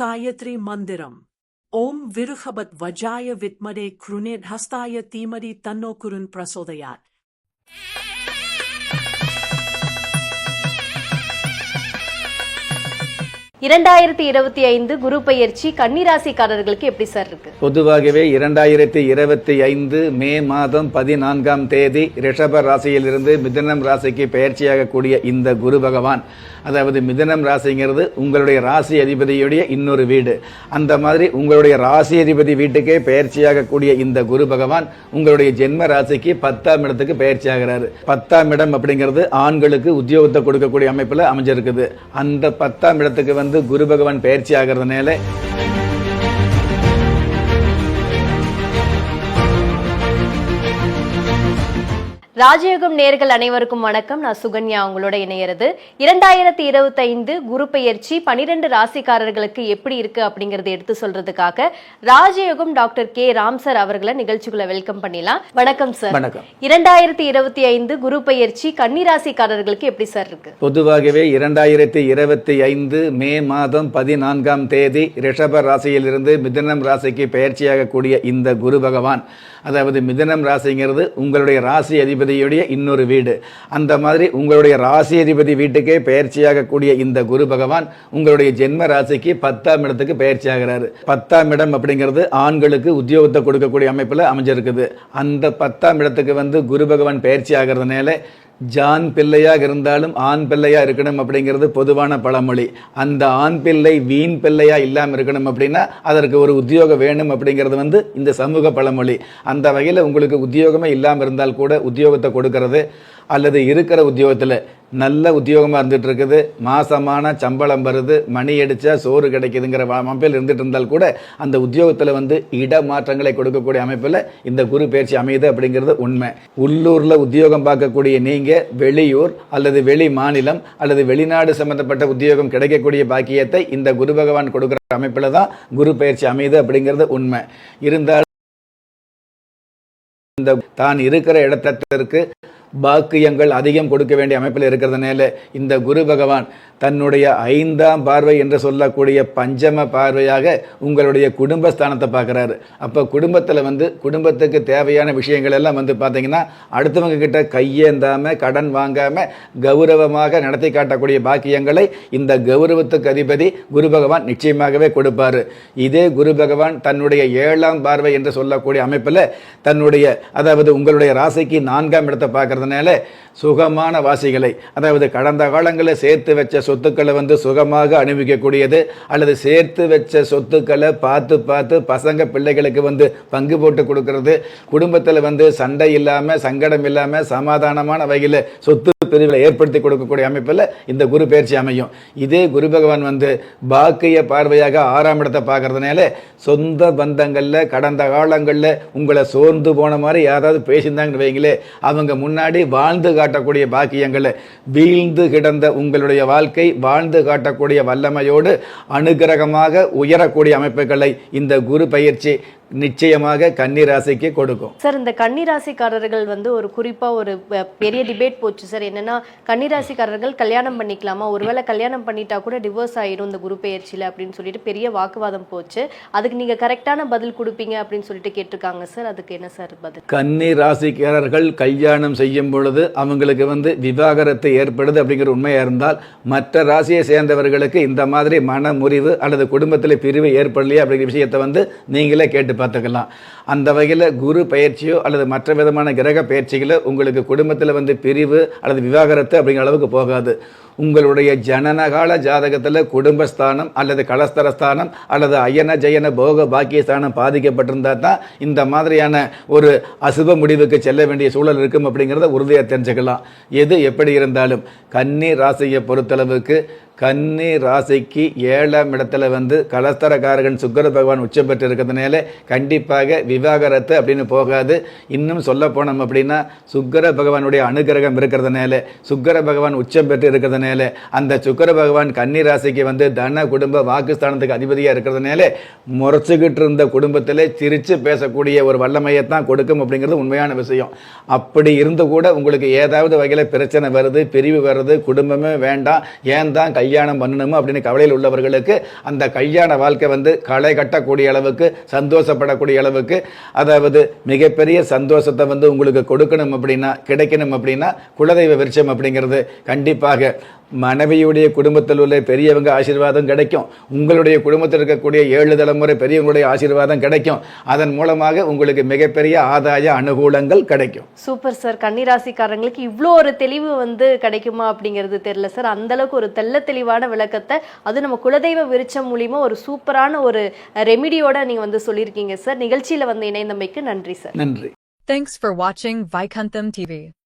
காயத்ரி மந்திரம். ஓம் விருகபத் வஜாய வித்மதே குருநேத் ஹஸ்தாய தீமதி தன்னோ குருன் பிரசோதயாத். இரண்டாயிரத்தி இருபத்தி ஐந்து குரு பயிற்சி கன்னிராசிக்காரர்களுக்கு எப்படி சார் இருக்கு? பொதுவாகவே இரண்டாயிரத்தி இருபத்தி ஐந்து மே மாதம் பதினான்காம் தேதி ரிஷப ராசியிலிருந்து மிதனம் ராசிக்கு பயிற்சியாகக்கூடிய இந்த குரு பகவான் அதாவது மிதனம் ராசிங்கிறது உங்களுடைய ராசி அதிபதியுடைய இன்னொரு வீடு. அந்த மாதிரி உங்களுடைய ராசி அதிபதி வீட்டுக்கே பயிற்சியாகக்கூடிய இந்த குரு பகவான் உங்களுடைய ஜென்ம ராசிக்கு பத்தாம் இடத்துக்கு பயிற்சி ஆகிறாரு பத்தாம் இடம் அப்படிங்கிறது ஆண்களுக்கு உத்தியோகத்தை கொடுக்கக்கூடிய அமைப்பில் அமைஞ்சிருக்குது. அந்த பத்தாம் இடத்துக்கு வந்து குரு பகவான் பயிற்சி ஆகிறதுனால ராஜயோகம் நேர்கள் அனைவருக்கும் வணக்கம். நான் சுகன்யா உங்களோட இணையறது. இரண்டாயிரத்தி இருபத்தி ஐந்து குரு பெயர்ச்சி பனிரெண்டு ராசிக்காரர்களுக்கு எப்படி இருக்கு அப்படிங்கறத எடுத்து சொல்றதுக்காக ராஜயோகம் டாக்டர் கே. ராம் சார் அவர்களை நிகழ்ச்சிக்குள்ள வெல்கம் பண்ணிடலாம். வணக்கம் சார். வணக்கம். இரண்டாயிரத்தி இருபத்தி ஐந்து குரு பெயர்ச்சி கன்னிராசிக்காரர்களுக்கு எப்படி சார் இருக்கு? பொதுவாகவே இரண்டாயிரத்தி இருபத்தி ஐந்து மே மாதம் பதினான்காம் தேதி ரிஷப ராசியிலிருந்து மிதுனம் ராசிக்கு பயிற்சியாகக்கூடிய இந்த குரு பகவான் அதாவது மிதுனம் ராசிங்கிறது உங்களுடைய ராசி அதிபதியுடைய இன்னொரு வீடு. அந்த மாதிரி உங்களுடைய ராசி அதிபதி வீட்டுக்கே பயிற்சியாகக்கூடிய இந்த குரு பகவான் உங்களுடைய ஜென்ம ராசிக்கு பத்தாம் இடத்துக்கு பயிற்சியாகிறாரு பத்தாம் இடம் அப்படிங்கிறது ஆண்களுக்கு உத்தியோகத்தை கொடுக்கக்கூடிய அமைப்பில் அமைஞ்சிருக்குது. அந்த பத்தாம் இடத்துக்கு வந்து குரு பகவான் பயிற்சி ஆகிறதுனால ஜான் பிள்ளையாக இருந்தாலும் ஆண் பிள்ளையாக இருக்கணும் அப்படிங்கிறது பொதுவான பழமொழி. அந்த ஆண் பிள்ளை வீண் பிள்ளையாக இல்லாமல் இருக்கணும் அப்படின்னா அதற்கு ஒரு உத்தியோகம் வேணும் அப்படிங்கிறது வந்து இந்த சமூக பழமொழி. அந்த வகையில் உங்களுக்கு உத்தியோகமே இல்லாமல் இருந்தால் கூட உத்தியோகத்தை கொடுக்கறது அல்லது இருக்கிற உத்தியோகத்தில் நல்ல உத்தியோகமாக இருந்துட்டு இருக்குது மாசமான சம்பளம் வருது. மணி அடித்தா சோறு கிடைக்குதுங்கிற அமைப்பில் இருந்துட்டு இருந்தால் கூட அந்த உத்தியோகத்தில் வந்து இடமாற்றங்களை கொடுக்கக்கூடிய அமைப்பில் இந்த குரு பயிற்சி அமையுது அப்படிங்கிறது உண்மை. உள்ளூரில் உத்தியோகம் பார்க்கக்கூடிய நீங்கள் வெளியூர் அல்லது வெளி மாநிலம் அல்லது வெளிநாடு சம்பந்தப்பட்ட உத்தியோகம் கிடைக்கக்கூடிய பாக்கியத்தை இந்த குரு பகவான் கொடுக்குற அமைப்பில் தான் குரு பயிற்சி அமையுது அப்படிங்கிறது உண்மை. இருந்தால் இந்த தான் இருக்கிற இடத்திற்கு பாக்கியங்கள் அதிகம் கொடுக்க வேண்டிய அமைப்பில் இருக்கிறதுனால இந்த குரு பகவான் தன்னுடைய ஐந்தாம் பார்வை என்று சொல்லக்கூடிய பஞ்சம பார்வையாக உங்களுடைய குடும்பஸ்தானத்தை பார்க்குறாரு. அப்போ குடும்பத்தில் வந்து குடும்பத்துக்கு தேவையான விஷயங்கள் எல்லாம் வந்து பார்த்தீங்கன்னா அடுத்தவங்க கிட்ட கையேந்தாமல் கடன் வாங்காமல் கௌரவமாக நடத்தி காட்டக்கூடிய பாக்கியங்களை இந்த கௌரவத்துக்கு அதிபதி குரு பகவான் நிச்சயமாகவே கொடுப்பார். இதே குரு பகவான் தன்னுடைய ஏழாம் பார்வை என்று சொல்லக்கூடிய அமைப்பில் தன்னுடைய அதாவது உங்களுடைய ராசிக்கு நான்காம் இடத்தை இருக்கிறதுனால சுகமான வாசிகளை அதாவது கடந்த காலங்களில் சேர்த்து வச்ச சொத்துக்களை வந்து சுகமாக அனுபவிக்கக்கூடியது அல்லது சேர்த்து வச்ச சொத்துக்களை பார்த்து பார்த்து பசங்க பிள்ளைகளுக்கு வந்து பங்கு போட்டு கொடுக்கறது குடும்பத்தில் வந்து சண்டை இல்லாமல் சங்கடம் இல்லாமல் சமாதானமான வகையில் சொத்து பிரிவில் ஏற்படுத்தி கொடுக்கக்கூடிய அமைப்பில் இந்த குரு பயிற்சி அமையும். இதே குரு பகவான் வந்து பாக்கிய பார்வையாக ஆறாம் இடத்தை பார்க்கறதுனால சொந்த பந்தங்களில் கடந்த காலங்களில் உங்களை சோர்ந்து போன மாதிரி யாராவது பேசியிருந்தாங்கன்னு வைங்களே அவங்க முன்னாடி வாழ்ந்து காட்டக்கூடிய பாக்கியங்களை வீழ்ந்து கிடந்த உங்களுடைய வாழ்க்கை வாழ்ந்து காட்டக்கூடிய வல்லமையோடு அனுகிரகமாக உயரக்கூடிய அமைப்புகளை இந்த குரு பயிற்சி நிச்சயமாக கன்னி ராசிக்கு கொடுக்கும். சார் இந்த கன்னிராசிக்காரர்கள் வந்து ஒரு குறிப்பா ஒரு பெரிய டிபேட் போச்சு சார். என்னன்னா கன்னிராசிக்காரர்கள் கல்யாணம் பண்ணிக்கலாமா? ஒருவேளை கல்யாணம் பண்ணிட்டா கூட டிவோர்ஸ் ஆயிரும் இந்த குரு பெயர்ச்சியில அப்படின்னு சொல்லிட்டு பெரிய வாக்குவாதம் போச்சு. அதுக்கு நீங்க கரெக்டான பதில் கொடுப்பீங்க அப்படின்னு சொல்லிட்டு கேட்டிருக்காங்க சார். அதுக்கு என்ன சார் பதில்? கன்னி ராசிக்காரர்கள் கல்யாணம் செய்யும் பொழுது அவங்களுக்கு வந்து விவாகரத்து ஏற்படுது அப்படிங்கிற உண்மையா இருந்தால் மற்ற ராசியை சேர்ந்தவர்களுக்கு இந்த மாதிரி மன முறிவு அல்லது குடும்பத்தில் பிரிவு ஏற்படலையா அப்படிங்கிற விஷயத்தை வந்து நீங்களே கேட்டு பார்த்துக்கலாம். அந்த வகையில் குரு பயிற்சியோ அல்லது மற்ற விதமான கிரக பயிற்சிகளோ உங்களுக்கு குடும்பத்தில் வந்து பிரிவு அல்லது விவாகரத்து அப்படிங்கிற அளவுக்கு போகாது. உங்களுடைய ஜனனகால ஜாதகத்தில் குடும்பஸ்தானம் அல்லது கலஸ்தரஸ்தானம் அல்லது அயன ஜயன போக பாக்கியஸ்தானம் பாதிக்கப்பட்டிருந்தா தான் இந்த மாதிரியான ஒரு அசுப முடிவுக்கு செல்ல வேண்டிய சூழல் இருக்கும் அப்படிங்கிறத உறுதியாக தெரிஞ்சுக்கலாம். எது எப்படி இருந்தாலும் கன்னி ராசியை பொறுத்தளவுக்கு கன்னி ராசிக்கு ஏழாம் இடத்துல வந்து கலஸ்தரக்காரகன் சுக்கர பகவான் உச்சம் பெற்று இருக்கிறதுனால கண்டிப்பாக விவாகரத்து அப்படின்னு போகாது. இன்னும் சொல்ல போனோம் அப்படின்னா சுக்கர பகவானுடைய அனுகிரகம் இருக்கிறதுனால சுக்கர பகவான் உச்சம் பெற்று இருக்கிறதுனால அந்த சுக்கிர பகவான் கன்னி ராசிக்கு வந்து தன குடும்ப வாக்குஸ்தானத்துக்கு அதிபதியாக இருக்கிறதுனால முறைச்சிக்கிட்டு இருந்த குடும்பத்தில் சிரித்து பேசக்கூடிய ஒரு வல்லமையைத்தான் கொடுக்கும் அப்படிங்கிறது உண்மையான விஷயம். அப்படி இருந்து கூட உங்களுக்கு ஏதாவது வகையில் பிரச்சனை வருது பிரிவு வருது குடும்பமே வேண்டாம் ஏன் தான் கல்யாணம் பண்ணணுமோ அப்படின்னு கவலையில் உள்ளவர்களுக்கு அந்த கல்யாண வாழ்க்கை வந்து களை கட்டக்கூடிய அளவுக்கு சந்தோஷப்படக்கூடிய அளவுக்கு அதாவது மிகப்பெரிய சந்தோஷத்தை வந்து உங்களுக்கு கொடுக்கணும் அப்படின்னா கிடைக்கணும் அப்படின்னா குலதெய்வ விருட்சம் அப்படிங்கிறது கண்டிப்பாக. மனைவியுடைய குடும்பத்தில் உள்ள பெரியவங்க ஆசீர்வாதம் கிடைக்கும். உங்களுடைய குடும்பத்தில் இருக்கக்கூடிய ஏழு தலைமுறை பெரியவங்களுடைய ஆசீர்வாதம் கிடைக்கும். அதன் மூலமாக உங்களுக்கு மிகப்பெரிய ஆதாய அனுகூலங்கள் கிடைக்கும். Super sir. கன்னிராசிக்காரங்களுக்கு இவ்வளோ ஒரு தெளிவு வந்து கிடைக்குமா அப்படிங்கிறது தெரியல சார். அந்த அளவுக்கு ஒரு தெல்ல தெளிவான விளக்கத்தை அது நம்ம குலதெய்வ விருட்சம் மூலியமா ஒரு சூப்பரான ஒரு ரெமிடியோட நீங்க வந்து சொல்லியிருக்கீங்க சார். நிகழ்ச்சியில வந்து இணைந்தமைக்கு நன்றி சார் நன்றி Thanks for watching Vaikuntham TV.